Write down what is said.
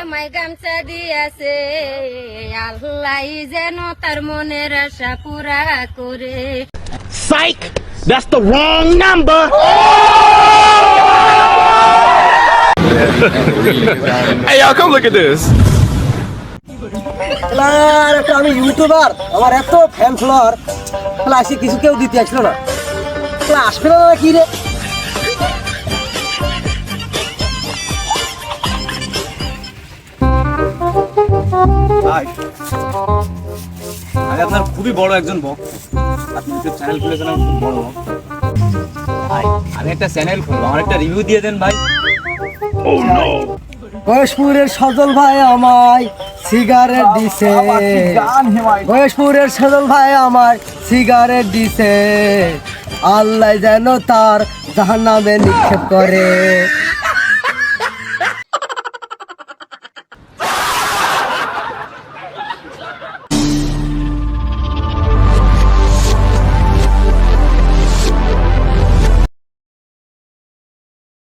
আমায় গামছা দিয়াছে আল্লাহ যেন তার মনের আশা পুরা করে Psych! That's the wrong number! Hey, y'all, come look at this. আমি ইউটিউবার আমার এত ফ্যান ফলোয়ার তাহলে আসি কিছু কেউ দিতে আসলো না আসবে না না কি রে আমি আপনার খুবই বড় একজন ভক্ত। আপনি ইউটিউব চ্যানেল খুলেছেন আমি খুব বড় ভক্ত। ভাই আমি একটা চ্যানেল খুলবো আমার একটা রিভিউ দিয়ে দেন ভাই। বয়সপুরের সজল ভাই আমায় সিগারেট দিছে। বয়সপুরের সজল ভাই আমার সিগারেট দিছে। আল্লাহ যেন তার জাহান্নামে নিক্ষেপ করে।